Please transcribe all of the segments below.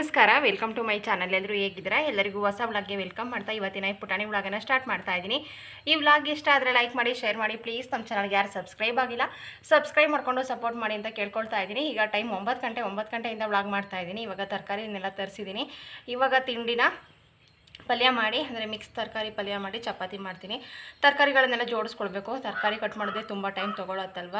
ನಮಸ್ಕಾರ welcome to my channel ಎಲ್ಲರೂ ಹೇಗಿದ್ದೀರಾ? ಎಲ್ಲರಿಗೂ ಹೊಸ ವ್ಲಾಗ್ಗೆ ವೆಲ್ಕಮ್ ಮಾಡ್ತಾ ಇವತ್ತಿನ ಪುಟಾಣಿ ವ್ಲಾಗನ್ನು ಸ್ಟಾರ್ಟ್ ಮಾಡ್ತಾ ಇದ್ದೀನಿ. ಈ ವ್ಲಾಗ್ ಇಷ್ಟ ಆದರೆ ಲೈಕ್ ಮಾಡಿ ಶೇರ್ ಮಾಡಿ. ಪ್ಲೀಸ್ ನಮ್ಮ ಚಾನಲ್ಗೆ ಯಾರು ಸಬ್ಸ್ಕ್ರೈಬ್ ಆಗಿಲ್ಲ ಸಬ್ಸ್ಕ್ರೈಬ್ ಮಾಡ್ಕೊಂಡು ಸಪೋರ್ಟ್ ಮಾಡಿ ಅಂತ ಕೇಳ್ಕೊಳ್ತಾ ಇದ್ದೀನಿ. ಈಗ ಟೈಮ್ ಒಂಬತ್ತು ಗಂಟೆ, ಒಂಬತ್ತು ಗಂಟೆಯಿಂದ ವ್ಲಾಗ್ ಮಾಡ್ತಾ ಇದ್ದೀನಿ. ಇವಾಗ ತರಕಾರಿನೆಲ್ಲ ತರಿಸಿದ್ದೀನಿ. ಇವಾಗ ತಿಂಡಿನ ಪಲ್ಯ ಮಾಡಿ, ಅಂದರೆ ಮಿಕ್ಸ್ ತರಕಾರಿ ಪಲ್ಯ ಮಾಡಿ, ಚಪಾತಿ ಮಾಡ್ತೀನಿ. ತರಕಾರಿಗಳನ್ನೆಲ್ಲ ಜೋಡಿಸ್ಕೊಳ್ಬೇಕು. ತರಕಾರಿ ಕಟ್ ಮಾಡೋದೇ ತುಂಬ ಟೈಮ್ ತೊಗೊಳತ್ತಲ್ವ?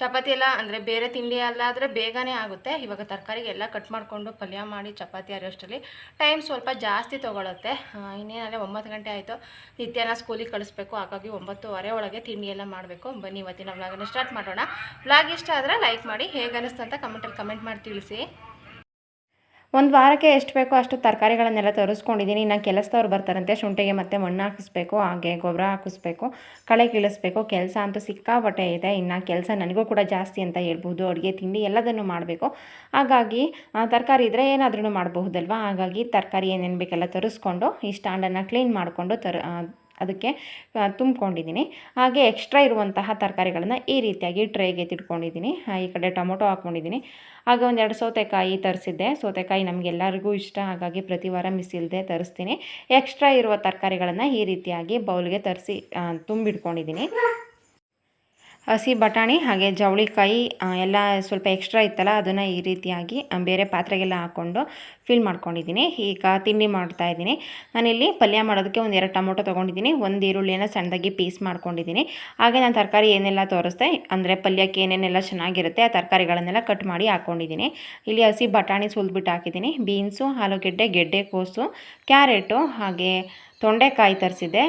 ಚಪಾತಿ ಎಲ್ಲ ಅಂದರೆ ಬೇರೆ ತಿಂಡಿ ಎಲ್ಲ ಆದರೆ ಬೇಗನೆ ಆಗುತ್ತೆ. ಇವಾಗ ತರಕಾರಿಗೆ ಎಲ್ಲ ಕಟ್ ಮಾಡಿಕೊಂಡು ಪಲ್ಯ ಮಾಡಿ ಚಪಾತಿ ಅಷ್ಟರಲ್ಲಿ ಟೈಮ್ ಸ್ವಲ್ಪ ಜಾಸ್ತಿ ತೊಗೊಳುತ್ತೆ. ಇನ್ನೇನಲ್ಲೇ ಒಂಬತ್ತು ಗಂಟೆ ಆಯಿತು. ನಿತ್ಯನ ಸ್ಕೂಲಿಗೆ ಕಳಿಸ್ಬೇಕು. ಹಾಗಾಗಿ ಒಂಬತ್ತುವರೆ ಒಳಗೆ ತಿಂಡಿ ಎಲ್ಲ ಮಾಡಬೇಕು. ಬನ್ನಿ ಇವತ್ತಿನ ವ್ಲಾಗನ್ನು ಸ್ಟಾರ್ಟ್ ಮಾಡೋಣ. ವ್ಲಾಗ್ ಇಷ್ಟ ಆದರೆ ಲೈಕ್ ಮಾಡಿ. ಹೇಗೆ ಅನ್ನಿಸ್ತು ಅಂತ ಕಮೆಂಟಲ್ಲಿ ಕಮೆಂಟ್ ಮಾಡಿ ತಿಳಿಸಿ. ಒಂದು ವಾರಕ್ಕೆ ಎಷ್ಟು ಬೇಕೋ ಅಷ್ಟು ತರಕಾರಿಗಳನ್ನೆಲ್ಲ ತರಿಸ್ಕೊಂಡಿದ್ದೀನಿ. ಇನ್ನು ಕೆಲಸದವ್ರು ಬರ್ತಾರಂತೆ, ಶುಂಠಿಗೆ ಮತ್ತೆ ಮಣ್ಣು ಹಾಕಿಸ್ಬೇಕು, ಹಾಗೆ ಗೊಬ್ಬರ ಹಾಕಿಸ್ಬೇಕು, ಕಳೆ ಕೀಳಿಸ್ಬೇಕು, ಕೆಲಸ ಅಂತೂ ಸಿಕ್ಕಾಪಟ್ಟೆ ಇದೆ. ಇನ್ನು ಕೆಲಸ ನನಗೂ ಕೂಡ ಜಾಸ್ತಿ ಅಂತ ಹೇಳ್ಬೋದು. ಅಡುಗೆ, ತಿಂಡಿ ಎಲ್ಲದನ್ನು ಮಾಡಬೇಕು. ಹಾಗಾಗಿ ತರಕಾರಿ ಇದ್ದರೆ ಏನಾದ್ರೂ ಮಾಡಬಹುದಲ್ವ? ಹಾಗಾಗಿ ತರಕಾರಿ ಏನೇನು ಬೇಕೆಲ್ಲ ತರಿಸ್ಕೊಂಡು, ಈ ಸ್ಟ್ಯಾಂಡನ್ನು ಕ್ಲೀನ್ ಮಾಡಿಕೊಂಡು ತರ ಅದಕ್ಕೆ ತುಂಬ್ಕೊಂಡಿದ್ದೀನಿ. ಹಾಗೆ ಎಕ್ಸ್ಟ್ರಾ ಇರುವಂತಹ ತರಕಾರಿಗಳನ್ನು ಈ ರೀತಿಯಾಗಿ ಟ್ರೇಗೆ ತಿಟ್ಕೊಂಡಿದ್ದೀನಿ ಈ ಕಡೆ ಟೊಮೊಟೊ ಹಾಕ್ಕೊಂಡಿದ್ದೀನಿ. ಹಾಗೆ ಒಂದೆರಡು ಸೌತೆಕಾಯಿ ತರಿಸಿದ್ದೆ. ಸೌತೆಕಾಯಿ ನಮಗೆಲ್ಲರಿಗೂ ಇಷ್ಟ. ಹಾಗಾಗಿ ಪ್ರತಿ ವಾರ ಮಿಸ್ ಇಲ್ಲದೆ ತರಿಸ್ತೀನಿ. ಎಕ್ಸ್ಟ್ರಾ ಇರುವ ತರಕಾರಿಗಳನ್ನು ಈ ರೀತಿಯಾಗಿ ಬೌಲ್ಗೆ ತರಿಸಿ ತುಂಬಿಟ್ಕೊಂಡಿದ್ದೀನಿ. ಹಸಿ ಬಟಾಣಿ ಹಾಗೆ ಜವಳಿಕಾಯಿ ಎಲ್ಲ ಸ್ವಲ್ಪ ಎಕ್ಸ್ಟ್ರಾ ಇತ್ತಲ್ಲ, ಅದನ್ನು ಈ ರೀತಿಯಾಗಿ ಬೇರೆ ಪಾತ್ರೆಗೆಲ್ಲ ಹಾಕ್ಕೊಂಡು ಫಿಲ್ ಮಾಡ್ಕೊಂಡಿದ್ದೀನಿ. ಈಗ ತಿಂಡಿ ಮಾಡ್ತಾ ಇದ್ದೀನಿ. ನಾನಿಲ್ಲಿ ಪಲ್ಯ ಮಾಡೋದಕ್ಕೆ ಒಂದು ಎರಡು ಟೊಮೊಟೊ ತೊಗೊಂಡಿದ್ದೀನಿ. ಒಂದು ಈರುಳ್ಳಿಯನ್ನು ಸಣ್ಣದಾಗಿ ಪೀಸ್ ಮಾಡ್ಕೊಂಡಿದ್ದೀನಿ. ಹಾಗೆ ನಾನು ತರಕಾರಿ ಏನೆಲ್ಲ ತೋರಿಸ್ದೆ, ಅಂದರೆ ಪಲ್ಯಕ್ಕೆ ಏನೇನೆಲ್ಲ ಚೆನ್ನಾಗಿರುತ್ತೆ, ಆ ತರಕಾರಿಗಳನ್ನೆಲ್ಲ ಕಟ್ ಮಾಡಿ ಹಾಕ್ಕೊಂಡಿದ್ದೀನಿ ಇಲ್ಲಿ ಹಸಿ ಬಟಾಣಿ ಸುಲಿದ್ಬಿಟ್ಟು ಹಾಕಿದ್ದೀನಿ. ಬೀನ್ಸು, ಆಲೂಗೆಡ್ಡೆ, ಗೆಡ್ಡೆ, ಕೋಸು, ಕ್ಯಾರೆಟು ಹಾಗೆ ತೊಂಡೆಕಾಯಿ ತರಿಸಿದ್ದೆ.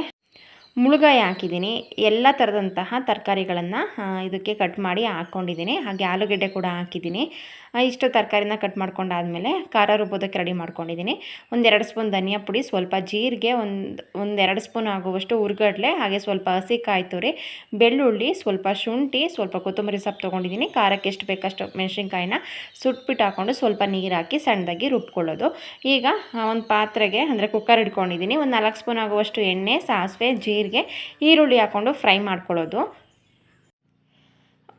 ಮುಳುಗಾಯಿ ಹಾಕಿದ್ದೀನಿ. ಎಲ್ಲ ಥರದಂತಹ ತರಕಾರಿಗಳನ್ನು ಇದಕ್ಕೆ ಕಟ್ ಮಾಡಿ ಹಾಕ್ಕೊಂಡಿದ್ದೀನಿ ಹಾಗೆ ಆಲೂಗೆಡ್ಡೆ ಕೂಡ ಹಾಕಿದ್ದೀನಿ. ಇಷ್ಟು ತರಕಾರಿನ ಕಟ್ ಮಾಡ್ಕೊಂಡಾದಮೇಲೆ ಖಾರ ರುಬ್ಬೋದಕ್ಕೆ ರೆಡಿ ಮಾಡ್ಕೊಂಡಿದ್ದೀನಿ. ಒಂದೆರಡು ಸ್ಪೂನ್ ಧನಿಯಾ ಪುಡಿ, ಸ್ವಲ್ಪ ಜೀರಿಗೆ, ಒಂದು ಒಂದೆರಡು ಸ್ಪೂನ್ ಆಗುವಷ್ಟು ಉರ್ಗಡ್ಲೆ, ಹಾಗೆ ಸ್ವಲ್ಪ ಹಸಿ ಕಾಯಿ ತುರಿ, ಬೆಳ್ಳುಳ್ಳಿ, ಸ್ವಲ್ಪ ಶುಂಠಿ, ಸ್ವಲ್ಪ ಕೊತ್ತಂಬರಿ ಸೊಪ್ಪು ತೊಗೊಂಡಿದ್ದೀನಿ. ಖಾರಕ್ಕೆ ಎಷ್ಟು ಬೇಕಷ್ಟು ಮೆಣಸಿನ್ಕಾಯಿನ ಸುಟ್ಬಿಟ್ಟು ಹಾಕ್ಕೊಂಡು ಸ್ವಲ್ಪ ನೀರು ಹಾಕಿ ಸಣ್ಣದಾಗಿ ರುಬ್ಕೊಳ್ಳೋದು. ಈಗ ಒಂದು ಪಾತ್ರೆಗೆ ಅಂದರೆ ಕುಕ್ಕರ್ ಇಟ್ಕೊಂಡಿದ್ದೀನಿ. ಒಂದು ನಾಲ್ಕು ಸ್ಪೂನ್ ಆಗುವಷ್ಟು ಎಣ್ಣೆ, ಸಾಸಿವೆ, ಜೀರಿಗೆ, ಈರುಳ್ಳಿ ಹಾಕ್ಕೊಂಡು ಫ್ರೈ ಮಾಡ್ಕೊಳ್ಳೋದು.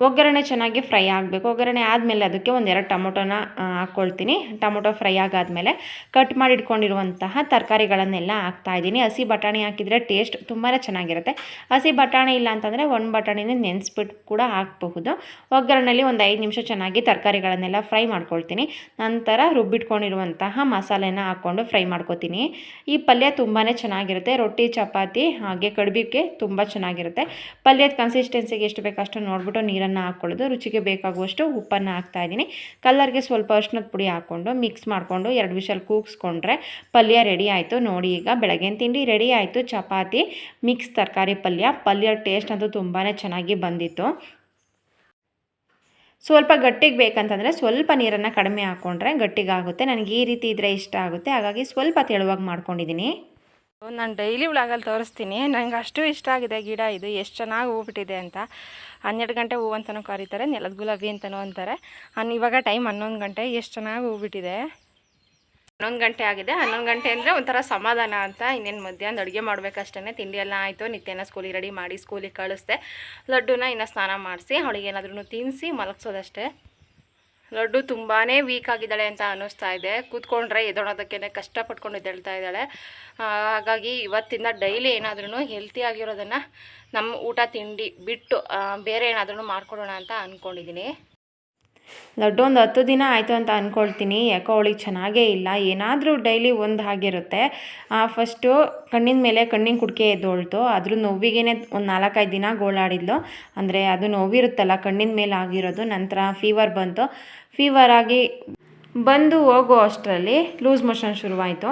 ಒಗ್ಗರಣೆ ಚೆನ್ನಾಗಿ ಫ್ರೈ ಆಗಬೇಕು. ಒಗ್ಗರಣೆ ಆದಮೇಲೆ ಅದಕ್ಕೆ ಒಂದೆರಡು ಟೊಮೊಟೊನ ಹಾಕ್ಕೊಳ್ತೀನಿ ಟೊಮೊಟೊ ಫ್ರೈ ಆಗಾದಮೇಲೆ ಕಟ್ ಮಾಡಿ ಇಟ್ಕೊಂಡಿರುವಂತಹ ತರಕಾರಿಗಳನ್ನೆಲ್ಲ ಹಾಕ್ತಾಯಿದ್ದೀನಿ ಹಸಿ ಬಟಾಣಿ ಹಾಕಿದರೆ ಟೇಸ್ಟ್ ತುಂಬಾ ಚೆನ್ನಾಗಿರುತ್ತೆ. ಹಸಿ ಬಟಾಣಿ ಇಲ್ಲ ಅಂತಂದರೆ ಒಂದು ಬಟಾಣಿನ ನೆನೆಸ್ಬಿಟ್ಟು ಕೂಡ ಹಾಕಬಹುದು. ಒಗ್ಗರಣೆಯಲ್ಲಿ ಒಂದು ಐದು ನಿಮಿಷ ಚೆನ್ನಾಗಿ ತರಕಾರಿಗಳನ್ನೆಲ್ಲ ಫ್ರೈ ಮಾಡ್ಕೊಳ್ತೀನಿ. ನಂತರ ರುಬ್ಬಿಟ್ಕೊಂಡಿರುವಂತಹ ಮಸಾಲೆನ ಹಾಕ್ಕೊಂಡು ಫ್ರೈ ಮಾಡ್ಕೊತೀನಿ. ಈ ಪಲ್ಯ ತುಂಬಾ ಚೆನ್ನಾಗಿರುತ್ತೆ. ರೊಟ್ಟಿ, ಚಪಾತಿ ಹಾಗೆ ಕಡುಬಿಗೆ ತುಂಬ ಚೆನ್ನಾಗಿರುತ್ತೆ. ಪಲ್ಯದ ಕನ್ಸಿಸ್ಟೆನ್ಸಿಗೆ ಎಷ್ಟು ಬೇಕಷ್ಟು ನೋಡಿಬಿಟ್ಟು ನೀರನ್ನು ನೀರನ್ನು ಹಾಕ್ಕೊಳ್ಳೋದು ರುಚಿಗೆ ಬೇಕಾಗುವಷ್ಟು ಉಪ್ಪನ್ನು ಹಾಕ್ತಾಯಿದ್ದೀನಿ ಕಲ್ಲರ್ಗೆ ಸ್ವಲ್ಪ ಅರ್ಶಿನದ ಪುಡಿ ಹಾಕ್ಕೊಂಡು ಮಿಕ್ಸ್ ಮಾಡಿಕೊಂಡು ಎರಡು ವಿಷಲ್ ಕೂಗಿಸ್ಕೊಂಡ್ರೆ ಪಲ್ಯ ರೆಡಿ ಆಯಿತು. ನೋಡಿ ಈಗ ಬೆಳಗಿನ ತಿಂಡಿ ರೆಡಿ ಆಯಿತು. ಚಪಾತಿ ಮಿಕ್ಸ್ ತರಕಾರಿ ಪಲ್ಯ. ಪಲ್ಯ ಟೇಸ್ಟ್ ಅಂತೂ ತುಂಬಾ ಚೆನ್ನಾಗಿ ಬಂದಿತ್ತು. ಸ್ವಲ್ಪ ಗಟ್ಟಿಗೆ ಬೇಕಂತಂದರೆ ಸ್ವಲ್ಪ ನೀರನ್ನು ಕಡಿಮೆ ಹಾಕ್ಕೊಂಡ್ರೆ ಗಟ್ಟಿಗಾಗುತ್ತೆ. ನನಗೆ ಈ ರೀತಿ ಇದ್ದರೆ ಇಷ್ಟ ಆಗುತ್ತೆ. ಹಾಗಾಗಿ ಸ್ವಲ್ಪ ತೆಳುವಾಗಿ ಮಾಡ್ಕೊಂಡಿದ್ದೀನಿ. ನಾನು ಡೈಲಿ ಉಳಾಗಲ್ಲಿ ತೋರಿಸ್ತೀನಿ. ನನಗೆ ಅಷ್ಟು ಇಷ್ಟ ಆಗಿದೆ ಗಿಡ ಇದು, ಎಷ್ಟು ಚೆನ್ನಾಗಿ ಹೂಬಿಟ್ಟಿದೆ ಅಂತ. ಹನ್ನೆರಡು ಗಂಟೆ ಹೂವು ಅಂತಲೂ ಕರೀತಾರೆ, ನೆಲದ ಗುಲಾಬಿ ಅಂತಲೂ ಅಂತಾರೆ. ಇವಾಗ ಟೈಮ್ ಹನ್ನೊಂದು ಗಂಟೆ, ಎಷ್ಟು ಚೆನ್ನಾಗಿ ಹೂಬಿಟ್ಟಿದೆ. ಹನ್ನೊಂದು ಗಂಟೆ ಆಗಿದೆ. ಹನ್ನೊಂದು ಗಂಟೆ ಅಂದರೆ ಒಂಥರ ಸಮಾಧಾನ ಅಂತ. ಇನ್ನೇನು ಮಧ್ಯಾಹ್ನ ಅಡುಗೆ ಮಾಡಬೇಕಷ್ಟೇ ತಿಂಡಿ ಎಲ್ಲ ಆಯಿತು. ನಿತ್ಯನ ಸ್ಕೂಲಿಗೆ ರೆಡಿ ಮಾಡಿ ಸ್ಕೂಲಿಗೆ ಕಳಿಸ್ದೆ. ಲಡ್ಡುನ ಇನ್ನು ಸ್ನಾನ ಮಾಡಿಸಿ, ಅವಳಿಗೆ ಏನಾದ್ರೂ ತಿನ್ನಿಸಿ ಮಲಗಿಸೋದಷ್ಟೇ. ಲಡ್ಡು ತುಂಬಾ ವೀಕ್ ಆಗಿದ್ದಾಳೆ ಅಂತ ಅನ್ನಿಸ್ತಾ ಇದೆ. ಕೂತ್ಕೊಂಡ್ರೆ ಎದೊಳೋದಕ್ಕೆ ಕಷ್ಟಪಟ್ಕೊಂಡು ಎದ್ದೇಳ್ತಾ ಇದ್ದಾಳೆ. ಹಾಗಾಗಿ ಇವತ್ತಿಂದ ಡೈಲಿ ಏನಾದ್ರೂ ಹೆಲ್ತಿ ಆಗಿರೋದನ್ನು ನಮ್ಮ ಊಟ, ತಿಂಡಿ ಬಿಟ್ಟು ಬೇರೆ ಏನಾದ್ರೂ ಮಾಡ್ಕೊಡೋಣ ಅಂತ ಅಂದ್ಕೊಂಡಿದ್ದೀನಿ ಲಡ್ಡು ಒಂದು ಹತ್ತು ದಿನ ಆಯಿತು ಅಂತ ಅಂದ್ಕೊಳ್ತೀನಿ ಯಾಕೋ ಅವಳಿಗೆ ಚೆನ್ನಾಗೇ ಇಲ್ಲ. ಏನಾದರೂ ಡೈಲಿ ಒಂದು ಆಗಿರುತ್ತೆ ಫಸ್ಟು ಕಣ್ಣಿನ ಮೇಲೆ ಕಣ್ಣಿನ ಕುಡಿಕೆ ಎದ್ದೋಳ್ತು. ಅದ್ರ ನೋವಿಗೆ ಒಂದು ನಾಲ್ಕೈದು ದಿನ ಗೋಳಾಡಿದ್ಲು. ಅಂದರೆ ಅದು ನೋವಿರುತ್ತಲ್ಲ, ಕಣ್ಣಿನ ಮೇಲೆ ಆಗಿರೋದು. ನಂತರ ಫೀವರ್ ಬಂತು. ಫೀವರ್ ಆಗಿ ಬಂದು ಹೋಗೋ ಅಷ್ಟರಲ್ಲಿ ಲೂಸ್ ಮೋಷನ್ ಶುರುವಾಯಿತು.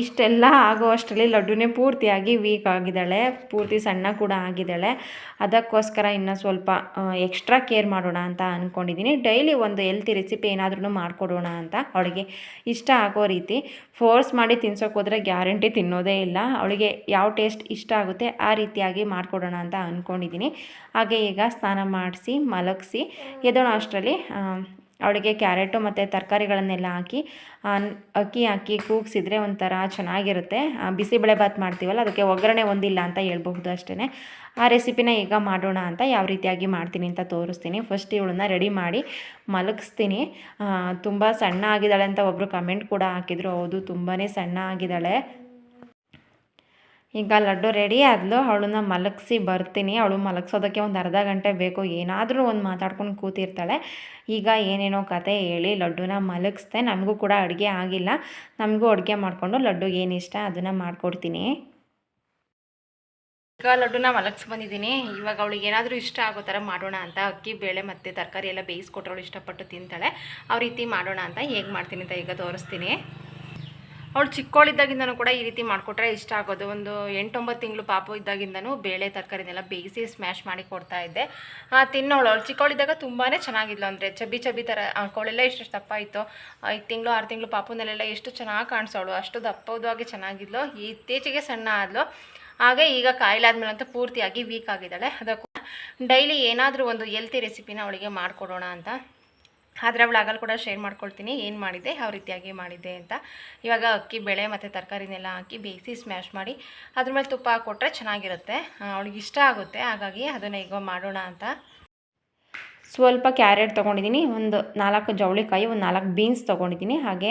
ಇಷ್ಟೆಲ್ಲ ಆಗೋ ಅಷ್ಟರಲ್ಲಿ ಲಡ್ಡುನೇ ಪೂರ್ತಿಯಾಗಿ ವೀಕ್ ಆಗಿದ್ದಾಳೆ, ಪೂರ್ತಿ ಸಣ್ಣ ಕೂಡ ಆಗಿದ್ದಾಳೆ. ಅದಕ್ಕೋಸ್ಕರ ಇನ್ನೂ ಸ್ವಲ್ಪ ಎಕ್ಸ್ಟ್ರಾ ಕೇರ್ ಮಾಡೋಣ ಅಂತ ಅಂದ್ಕೊಂಡಿದ್ದೀನಿ ಡೈಲಿ ಒಂದು ಹೆಲ್ತಿ ರೆಸಿಪಿ ಏನಾದ್ರೂ ಮಾಡಿಕೊಡೋಣ ಅಂತ ಅವಳಿಗೆ ಇಷ್ಟ ಆಗೋ ರೀತಿ. ಫೋರ್ಸ್ ಮಾಡಿ ತಿನ್ಸೋಕೆ ಹೋದರೆ ಗ್ಯಾರಂಟಿ ತಿನ್ನೋದೇ ಇಲ್ಲ. ಅವಳಿಗೆ ಯಾವ ಟೇಸ್ಟ್ ಇಷ್ಟ ಆಗುತ್ತೆ ಆ ರೀತಿಯಾಗಿ ಮಾಡಿಕೊಡೋಣ ಅಂತ ಅಂದ್ಕೊಂಡಿದ್ದೀನಿ ಹಾಗೆ ಈಗ ಸ್ನಾನ ಮಾಡಿಸಿ, ಮಲಗಿಸಿ ಎದೋಣ ಅಷ್ಟರಲ್ಲಿ ಅವಳಿಗೆ ಕ್ಯಾರೆಟು ಮತ್ತು ತರಕಾರಿಗಳನ್ನೆಲ್ಲ ಹಾಕಿ ಅಕ್ಕಿ ಹಾಕಿ ಕೂಗಿಸಿದ್ರೆ ಒಂಥರ ಚೆನ್ನಾಗಿರುತ್ತೆ. ಬಿಸಿಬೇಳೆಭಾತ್ ಮಾಡ್ತೀವಲ್ಲ, ಅದಕ್ಕೆ ಒಗ್ಗರಣೆ ಒಂದಿಲ್ಲ ಅಂತ ಹೇಳ್ಬಹುದು ಅಷ್ಟೇ ಆ ರೆಸಿಪಿನ ಈಗ ಮಾಡೋಣ ಅಂತ ಯಾವ ರೀತಿಯಾಗಿ ಮಾಡ್ತೀನಿ ಅಂತ ತೋರಿಸ್ತೀನಿ. ಫಸ್ಟ್ ಇವಳನ್ನ ರೆಡಿ ಮಾಡಿ ಮಲಗಿಸ್ತೀನಿ. ತುಂಬ ಸಣ್ಣ ಆಗಿದ್ದಾಳೆ ಅಂತ ಒಬ್ಬರು ಕಮೆಂಟ್ ಕೂಡ ಹಾಕಿದ್ರು. ಹೌದು ತುಂಬಾ ಸಣ್ಣ ಆಗಿದ್ದಾಳೆ. ಈಗ ಲಡ್ಡು ರೆಡಿ ಆದ್ಲು ಅವಳನ್ನ ಮಲಗಿಸಿ ಬರ್ತೀನಿ. ಅವಳು ಮಲಗಿಸೋದಕ್ಕೆ ಒಂದು ಅರ್ಧ ಗಂಟೆ ಬೇಕು. ಏನಾದರೂ ಒಂದು ಮಾತಾಡ್ಕೊಂಡು ಕೂತಿರ್ತಾಳೆ. ಈಗ ಏನೇನೋ ಕತೆ ಹೇಳಿ ಲಡ್ಡುನ ಮಲಗಿಸ್ದೆ. ನಮಗೂ ಕೂಡ ಅಡುಗೆ ಆಗಿಲ್ಲ. ನಮಗೂ ಅಡುಗೆ ಮಾಡಿಕೊಂಡು ಲಡ್ಡುಗೆ ಏನು ಇಷ್ಟ ಅದನ್ನು ಮಾಡಿಕೊಡ್ತೀನಿ. ಈಗ ಲಡ್ಡುನ ಮಲಗಿಸಿ ಬಂದಿದ್ದೀನಿ. ಇವಾಗ ಅವಳಿಗೆ ಏನಾದರೂ ಇಷ್ಟ ಆಗೋ ಥರ ಮಾಡೋಣ ಅಂತ. ಅಕ್ಕಿ, ಬೇಳೆ ಮತ್ತು ತರಕಾರಿ ಎಲ್ಲ ಬೇಯಿಸ್ಕೊಟ್ರೆ ಅವಳು ಇಷ್ಟಪಟ್ಟು ತಿಂತಾಳೆ. ಆ ರೀತಿ ಮಾಡೋಣ ಅಂತ ಹೇಗೆ ಮಾಡ್ತೀನಿ ಅಂತ ಈಗ ತೋರಿಸ್ತೀನಿ. ಅವಳು ಚಿಕ್ಕವಳಿದ್ದಾಗಿಂದನೂ ಕೂಡ ಈ ರೀತಿ ಮಾಡಿಕೊಟ್ರೆ ಇಷ್ಟ ಆಗೋದು. ಒಂದು ಎಂಟೊಂಬತ್ತು ತಿಂಗಳು ಪಾಪು ಇದ್ದಾಗಿಂದನೂ ಬೇಳೆ, ತರಕಾರಿನೆಲ್ಲ ಬೇಯಿಸಿ ಸ್ಮ್ಯಾಶ್ ಮಾಡಿ ಕೊಡ್ತಾ ಇದ್ದೆ. ತಿನ್ನೋಳು. ಅವಳು ಚಿಕ್ಕವಳಿದ್ದಾಗ ತುಂಬಾ ಚೆನ್ನಾಗಿದ್ಲು. ಅಂದರೆ ಚಬ್ಬಿ ಚಬ್ಬಿ ಥರ ಅವಳೆಲ್ಲ ಎಷ್ಟು ದಪ್ಪ ಇತ್ತು ಐದು ತಿಂಗಳು, ಆರು ತಿಂಗಳು ಪಾಪುನಲ್ಲೆಲ್ಲ ಎಷ್ಟು ಚೆನ್ನಾಗಿ ಕಾಣಿಸೋಳು. ಅಷ್ಟು ದಪ್ಪದಾಗಿ ಚೆನ್ನಾಗಿದ್ಲು. ಇತ್ತೀಚೆಗೆ ಸಣ್ಣ ಆದ್ಲು. ಹಾಗೆ ಈಗ ಕಾಯಿಲೆ ಅಂತ ಪೂರ್ತಿಯಾಗಿ ವೀಕ್ ಆಗಿದ್ದಾಳೆ. ಅದಕ್ಕೂ ಡೈಲಿ ಏನಾದರೂ ಒಂದು ಎಲ್ತಿ ರೆಸಿಪಿನ ಅವಳಿಗೆ ಮಾಡಿಕೊಡೋಣ ಅಂತ ಆದರೆ ಅವಳಾಗಲ್ಲಿ ಕೂಡ ಶೇರ್ ಮಾಡ್ಕೊಳ್ತೀನಿ, ಏನು ಮಾಡಿದ್ದೆ, ಯಾವ ರೀತಿಯಾಗಿ ಮಾಡಿದ್ದೆ ಅಂತ. ಇವಾಗ ಅಕ್ಕಿ, ಬೇಳೆ ಮತ್ತು ತರಕಾರಿನೆಲ್ಲ ಹಾಕಿ ಬೇಯಿಸಿ ಸ್ಮ್ಯಾಶ್ ಮಾಡಿ ಅದ್ರ ಮೇಲೆ ತುಪ್ಪ ಹಾಕ್ಕೊಟ್ರೆ ಚೆನ್ನಾಗಿರುತ್ತೆ. ಅವಳಿಗೆ ಇಷ್ಟ ಆಗುತ್ತೆ, ಹಾಗಾಗಿ ಅದನ್ನು ಈಗ ಮಾಡೋಣ ಅಂತ ಸ್ವಲ್ಪ ಕ್ಯಾರೆಟ್ ತೊಗೊಂಡಿದ್ದೀನಿ ಒಂದು ನಾಲ್ಕು ಜವಳಿಕಾಯಿ ಒಂದು ನಾಲ್ಕು ಬೀನ್ಸ್ ತೊಗೊಂಡಿದ್ದೀನಿ. ಹಾಗೆ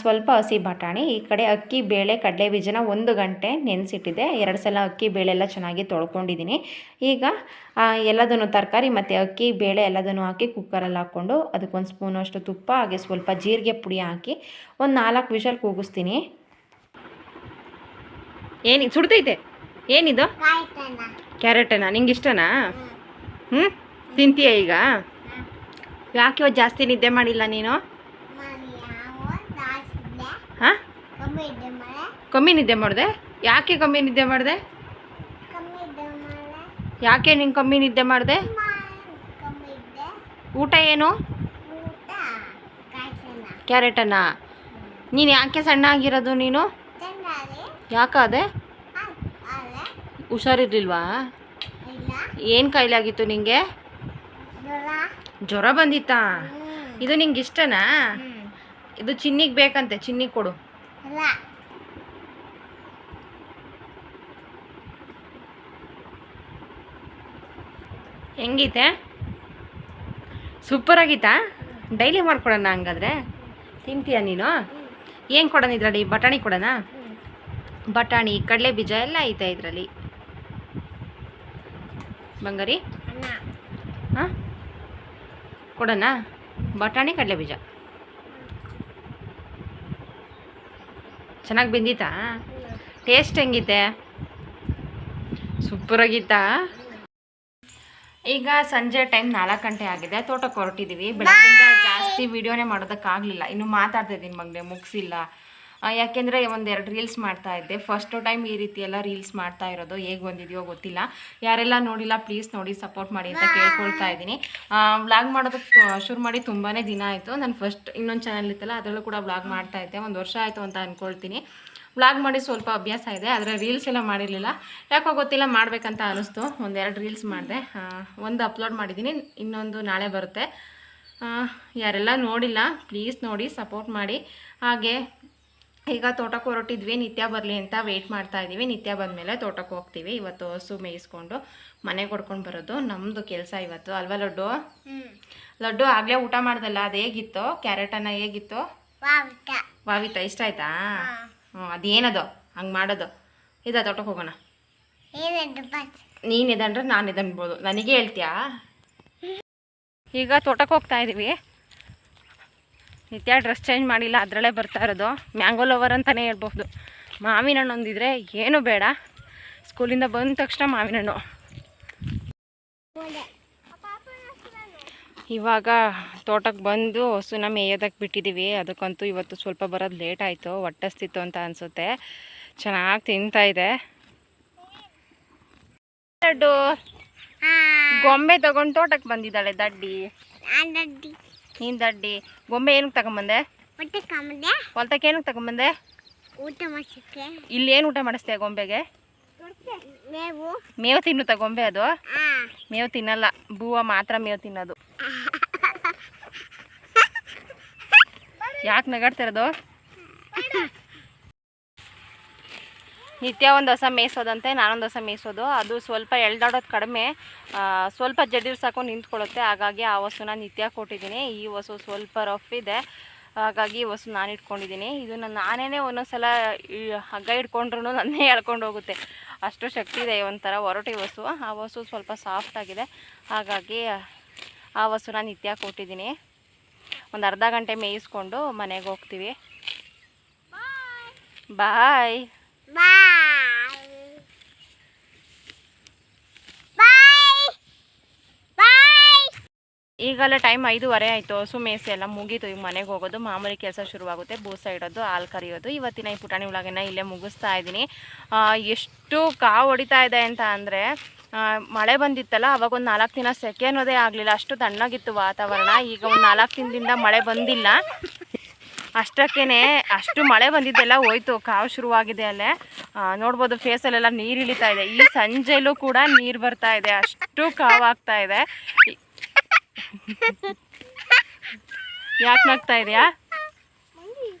ಸ್ವಲ್ಪ ಹಸಿ ಬಟಾಣಿ ಈ ಕಡೆ ಅಕ್ಕಿ ಬೇಳೆ ಕಡಲೆ ಬೀಜನ ಒಂದು ಗಂಟೆ ನೆನೆಸಿಟ್ಟಿದ್ದೆ ಎರಡು ಸಲ ಅಕ್ಕಿ ಬೇಳೆ ಎಲ್ಲ ಚೆನ್ನಾಗಿ ತೊಳ್ಕೊಂಡಿದ್ದೀನಿ. ಈಗ ಎಲ್ಲದನ್ನು ತರಕಾರಿ ಮತ್ತು ಅಕ್ಕಿ ಬೇಳೆ ಎಲ್ಲದನ್ನು ಹಾಕಿ ಕುಕ್ಕರಲ್ಲಿ ಹಾಕ್ಕೊಂಡು ಅದಕ್ಕೊಂದು ಸ್ಪೂನು ಅಷ್ಟು ತುಪ್ಪ ಹಾಗೆ ಸ್ವಲ್ಪ ಜೀರಿಗೆ ಪುಡಿ ಹಾಕಿ ಒಂದು ನಾಲ್ಕು ವಿಷಲ್ ಕೂಗಿಸ್ತೀನಿ. ಏನಿ ಸುಡ್ತೈತೆ? ಏನಿದು? ಕ್ಯಾರೆಟನಾ ನಿಂಗೆ ಇಷ್ಟನಾ ಹ್ಞೂ ತಿಂತೀಯ ಈಗ? ಯಾಕೆ ಜಾಸ್ತಿ ನಿದ್ದೆ ಮಾಡಿಲ್ಲ ನೀನು? ಹಾಂ? ಕಮ್ಮಿ ನಿದ್ದೆ ಮಾಡಿದೆ? ಯಾಕೆ ಕಮ್ಮಿ ನಿದ್ದೆ ಮಾಡಿದೆ? ಯಾಕೆ ನಿಂಗೆ ಕಮ್ಮಿ ನಿದ್ದೆ ಮಾಡಿದೆ? ಊಟ ಏನು? ಕ್ಯಾರೆಟನ್ನ ನೀನು ಯಾಕೆ ಸಣ್ಣ ಆಗಿರೋದು ನೀನು? ಯಾಕಾದೆ ಹುಷಾರಿರ್ಲಿಲ್ವಾ? ಏನು ಕಾಯಿಲೆ ಆಗಿತ್ತು ನಿಂಗೆ? ಜ್ವರ ಬಂದಿತ್ತಾ? ಇದು ನಿಂಗೆ ಇಷ್ಟನಾ? ಇದು ಚಿನ್ನಿಗೆ ಬೇಕಂತೆ ಚಿನ್ನಿ ಕೊಡು. ಹೆಂಗೈತೆ? ಸೂಪರ್ ಆಗಿತ್ತಾ ಡೈಲಿ ಮಾಡ್ಕೊಡೋಣ ಹಂಗಾದ್ರೆ? ತಿಂತೀಯ ನೀನು? ಏನು ಕೊಡೋಣ ಇದರಲ್ಲಿ? ಬಟಾಣಿ ಕೊಡೋಣ? ಬಟಾಣಿ ಕಡಲೆ ಬೀಜ ಎಲ್ಲ ಐತೆ ಇದರಲ್ಲಿ. ಬಂಗಾರಿ? ಹಾಂ? ಕೊಡೋಣ? ಬಟಾಣಿ ಕಡಲೆ ಬೀಜ ಚೆನ್ನಾಗಿ ಬೆಂದಿತ್ತಾ? ಟೇಸ್ಟ್ ಹೆಂಗಿತ್ತೆ ಸೂಪರಾಗಿತ್ತಾ ಈಗ ಸಂಜೆ ಟೈಮ್ ನಾಲ್ಕು ಗಂಟೆ ಆಗಿದೆ. ತೋಟಕ್ಕೆ ಹೊರಟಿದ್ದೀವಿ ಬೆಳಗ್ಗೆ ಜಾಸ್ತಿ ವಿಡಿಯೋನೇ ಮಾಡೋದಕ್ಕಾಗಲಿಲ್ಲ. ಇನ್ನು ಮಾತಾಡ್ತಾ ಇದ್ದೀನಿ ಮಗನೆ ಮುಗಿಸಿಲ್ಲ. ಯಾಕೆಂದರೆ ಒಂದೆರಡು ರೀಲ್ಸ್ ಮಾಡ್ತಾ ಇದ್ದೆ. ಫಸ್ಟ್ ಟೈಮ್ ಈ ರೀತಿ ಎಲ್ಲ ರೀಲ್ಸ್ ಮಾಡ್ತಾ ಇರೋದು ಹೇಗೆ ಬಂದಿದೆಯೋ ಗೊತ್ತಿಲ್ಲ. ಯಾರೆಲ್ಲ ನೋಡಿಲ್ಲ ಪ್ಲೀಸ್ ನೋಡಿ ಸಪೋರ್ಟ್ ಮಾಡಿ ಅಂತ ಕೇಳ್ಕೊಳ್ತಾ ಇದ್ದೀನಿ. ವ್ಲಾಗ್ ಮಾಡೋದಕ್ಕೆ ಶುರು ಮಾಡಿ ತುಂಬಾ ದಿನ ಆಯಿತು. ನಾನು ಫಸ್ಟ್ ಇನ್ನೊಂದು ಚಾನಲ್ ಇತ್ತಲ್ಲ, ಅದರಲ್ಲೂ ಕೂಡ ವ್ಲಾಗ್ ಮಾಡ್ತಾ ಇದ್ದೆ. ಒಂದು ವರ್ಷ ಆಯಿತು ಅಂತ ಅಂದ್ಕೊಳ್ತೀನಿ ವ್ಲಾಗ್ ಮಾಡಿ ಸ್ವಲ್ಪ ಅಭ್ಯಾಸ ಇದೆ, ಆದರೆ ರೀಲ್ಸ್ ಎಲ್ಲ ಮಾಡಿರಲಿಲ್ಲ. ಯಾಕೋ ಗೊತ್ತಿಲ್ಲ, ಮಾಡಬೇಕಂತ ಅನ್ನಿಸ್ತು ಒಂದೆರಡು ರೀಲ್ಸ್ ಮಾಡಿದೆ. ಒಂದು ಅಪ್ಲೋಡ್ ಮಾಡಿದ್ದೀನಿ, ಇನ್ನೊಂದು ನಾಳೆ ಬರುತ್ತೆ. ಯಾರೆಲ್ಲ ನೋಡಿಲ್ಲ ಪ್ಲೀಸ್ ನೋಡಿ ಸಪೋರ್ಟ್ ಮಾಡಿ. ಹಾಗೆ ಈಗ ತೋಟಕ್ಕೆ ಹೊರಟಿದ್ವಿ ನಿತ್ಯ ಬರಲಿ ಅಂತ ವೆಯ್ಟ್ ಮಾಡ್ತಾ ಇದ್ದೀವಿ. ನಿತ್ಯ ಬಂದಮೇಲೆ ತೋಟಕ್ಕೆ ಹೋಗ್ತೀವಿ. ಇವತ್ತು ಹಸು ಮೇಯಿಸ್ಕೊಂಡು ಮನೆಗೆ ಹೊಡ್ಕೊಂಡು ಬರೋದು. ನಮ್ಮದು ಕೆಲಸ ಇವತ್ತು. ಅಲ್ವಾ ಲಡ್ಡು? ಲಡ್ಡು ಆಗಲೇ ಊಟ ಮಾಡ್ದಲ್ಲ ಅದು ಹೇಗಿತ್ತು? ಕ್ಯಾರೆಟನ್ನು ಅನ್ನ ಹೇಗಿತ್ತು? ವಾವಿತ. ಇಷ್ಟ ಆಯ್ತಾ? ಹ್ಞೂ ಅದೇನದು? ಹಂಗೆ ಮಾಡೋದು. ಇದ ತೋಟಕ್ಕೆ ಹೋಗೋಣ. ನೀನು ಎದಂಡ್ರೆ ನಾನು ಇದನ್ಬೋದು ನನಗೆ ಹೇಳ್ತೀಯಾ? ಈಗ ತೋಟಕ್ಕೆ ಹೋಗ್ತಾ ಇದ್ದೀವಿ ನಿತ್ಯ ಡ್ರೆಸ್ ಚೇಂಜ್ ಮಾಡಿಲ್ಲ ಅದರಲ್ಲೇ ಬರ್ತಾ ಇರೋದು. ಮ್ಯಾಂಗೋ ಲವರ್ ಅಂತಲೇ ಹೇಳ್ಬೋದು ಮಾವಿನ ಹಣ್ಣು ಒಂದಿದ್ರೆ ಏನು ಬೇಡ. ಸ್ಕೂಲಿಂದ ಬಂದ ತಕ್ಷಣ ಮಾವಿನ ಹಣ್ಣು ಇವಾಗ ತೋಟಕ್ಕೆ ಬಂದು ಹಸುನ ಮೇಯೋದಕ್ಕೆ ಬಿಟ್ಟಿದ್ದೀವಿ ಅದಕ್ಕಂತೂ ಇವತ್ತು ಸ್ವಲ್ಪ ಬರೋದು ಲೇಟ್ ಆಯಿತು ಹೊಟ್ಟಸ್ತಿತ್ತು ಅಂತ ಅನಿಸುತ್ತೆ. ಚೆನ್ನಾಗಿ ತಿಂತಾ ಇದೆ. ಗೊಂಬೆ ತಗೊಂಡು ತೋಟಕ್ಕೆ ಬಂದಿದ್ದಾಳೆ ದಡ್ಡಿ. ನೀನು ದಡ್ಡಿ ಗೊಂಬೆ ಏನಕ್ಕೆ ತಗೊಂಬಂದೆ? ಹೊಲ್ತಕ್ಕೆ ಏನಕ್ಕೆ ತಗೊಂಬಂದೆ? ಊಟ ಮಾಡ್ಸಕ್ಕೆ. ಇಲ್ಲಿ ಏನು ಊಟ ಮಾಡಿಸ್ತೀಯ ಗೊಂಬೆಗೆ? ಮೇವು. ಮೇವು ತಿನ್ನುತ್ತಾ ಗೊಂಬೆ ಅದು? ಮೇವು ತಿನ್ನಲ್ಲ ಬೂವ ಮಾತ್ರ ಮೇವು ತಿನ್ನೋದು. ಯಾಕೆ ನಗಾಡ್ತಿರೋದು ನಿತ್ಯ ಒಂದು ಹೊಸ ಮೇಯಿಸೋದಂತೆ ನಾನೊಂದು ಹೊಸ ಮೇಯಿಸೋದು. ಅದು ಸ್ವಲ್ಪ ಎಳ್ದಾಡೋದು ಕಡಿಮೆ ಸ್ವಲ್ಪ ಜಡಿರು ಸಾಕು ನಿಂತ್ಕೊಳ್ಳುತ್ತೆ. ಹಾಗಾಗಿ ಆ ವಸ್ತುನ ನಿತ್ಯ ಕೊಟ್ಟಿದ್ದೀನಿ. ಈ ವಸ್ತು ಸ್ವಲ್ಪ ರಫ್ ಇದೆ. ಹಾಗಾಗಿ ಈ ವಸ್ತು ನಾನು ಇಟ್ಕೊಂಡಿದ್ದೀನಿ. ಇದನ್ನು ನಾನೇ ಒಂದೊಂದ್ಸಲ ಹಗ್ಗ ಇಟ್ಕೊಂಡ್ರು ನನ್ನೇ ಎಳ್ಕೊಂಡು ಹೋಗುತ್ತೆ. ಅಷ್ಟು ಶಕ್ತಿ ಇದೆ ಒಂಥರ ಹೊರಟಿ ವಸ್ತು. ಆ ವಸು ಸ್ವಲ್ಪ ಸಾಫ್ಟ್ ಆಗಿದೆ. ಹಾಗಾಗಿ ಆ ವಸ್ತುನ ನಿತ್ಯ ಕೊಟ್ಟಿದ್ದೀನಿ. ಒಂದು ಅರ್ಧ ಗಂಟೆ ಮೇಯಿಸ್ಕೊಂಡು ಮನೆಗೆ ಹೋಗ್ತೀವಿ. ಬಾಯ್ ಬಾಯ್ ಬಾಯ್ ಬಾಯ್ ಈಗಲೇ ಟೈಮ್ ಐದೂವರೆ ಆಯಿತು. ಹಸು ಮೇಸಿ ಎಲ್ಲ ಮುಗೀತು. ಈಗ ಮನೆಗೆ ಹೋಗೋದು, ಮಾಮೂಲಿ ಕೆಲಸ ಶುರುವಾಗುತ್ತೆ. ಬೂಸ ಇಡೋದು, ಹಾಲು ಕರಿಯೋದು. ಇವತ್ತಿನ ಈ ಪುಟಾಣಿ ಒಳಗನ್ನ ಇಲ್ಲೇ ಮುಗಿಸ್ತಾ ಇದ್ದೀನಿ. ಎಷ್ಟು ಕಾವು ಹೊಡಿತಾ ಇದೆ ಅಂತ ಅಂದರೆ ಮಳೆ ಬಂದಿತ್ತಲ್ಲ, ಅವಾಗ ಒಂದು ನಾಲ್ಕು ದಿನ ಸೆಕೆ ಅನ್ನೋದೇ ಆಗಲಿಲ್ಲ. ಅಷ್ಟು ತಣ್ಣಗಿತ್ತು ವಾತಾವರಣ. ಈಗ ಒಂದು ನಾಲ್ಕು ದಿನದಿಂದ ಮಳೆ ಬಂದಿಲ್ಲ. ಅಷ್ಟಕ್ಕೇ ಅಷ್ಟು ಮಳೆ ಬಂದಿದ್ದೆಲ್ಲ ಹೋಯ್ತು. ಕಾವು ಶುರುವಾಗಿದೆ ಅಲ್ಲೇ. ನೋಡ್ಬೋದು ಫೇಸಲ್ಲೆಲ್ಲ ನೀರು ಇಳಿತಾ ಇದೆ. ಈ ಸಂಜೆಲೂ ಕೂಡ ನೀರು ಬರ್ತಾ ಇದೆ. ಅಷ್ಟು ಕಾವಾಗ್ತಾ ಇದೆ. ಯಾಕೆ ನಗ್ತಾ ಇದೆಯಾ?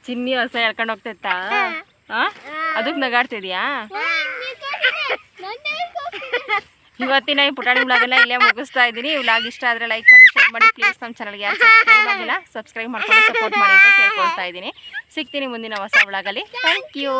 ಚಿನ್ನಿ ಹೊಸ ಎಳ್ಕೊಂಡು ಹೋಗ್ತಿತ್ತಾ? ಅದಕ್ಕೆ ನಗಾಡ್ತಿದ್ಯಾ? ಇವತ್ತಿನ ಈ ಪುಟಾಣಿ ಬ್ಲಾಗನ್ನ ಇಲ್ಲೇ ಮುಗಿಸ್ತಾ ಇದ್ದೀನಿ. ಈ ವ್ಲಾಗ್ ಇಷ್ಟ ಆದರೆ ಲೈಕ್ ಮಾಡಿ ಶೇರ್ ಮಾಡಿ ಪ್ಲೀಸ್ ನಮ್ಮ ಚಾನಲ್ಗೆ ಯಾರು ಸಬ್ಸ್ಕ್ರೈಬ್ ಆಗಿಲ್ಲ ಸಬ್ಸ್ಕ್ರೈಬ್ ಮಾಡ್ಕೊಂಡು ಸಪೋರ್ಟ್ ಮಾಡಿ ಅಂತ ಕೇಳ್ಕೊಳ್ತಾ ಇದ್ದೀನಿ. ಸಿಗ್ತೀನಿ ಮುಂದಿನ ಹೊಸ ಒಳಗಲ್ಲಿ ಥ್ಯಾಂಕ್ ಯು